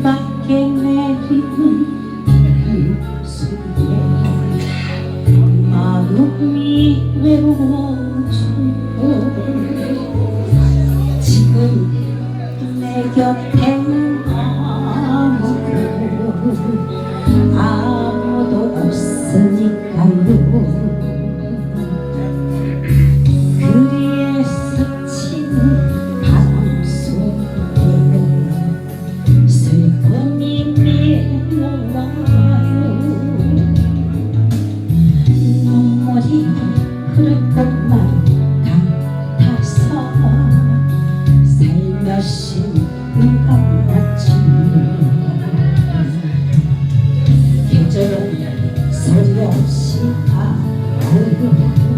밖에 내리는 빗소리에 마음이 외로워지고 지금 내 곁에 없이 다 보여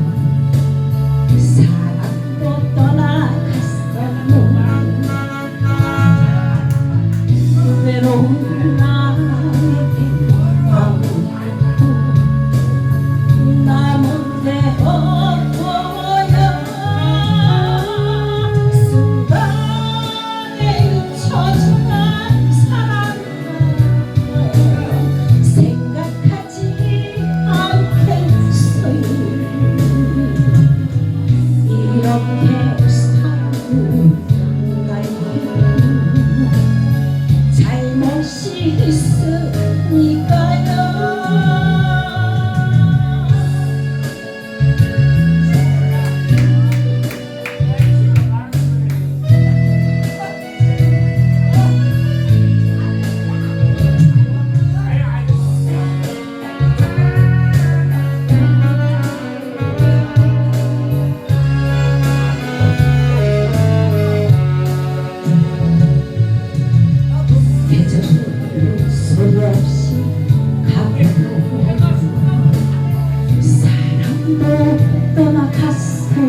한데 떠나갔어요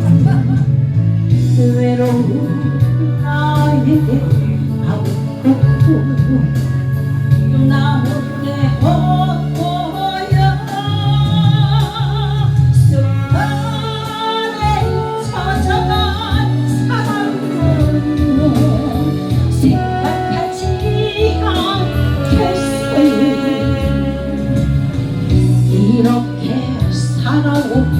아, 아, 아. 외로움 I don't want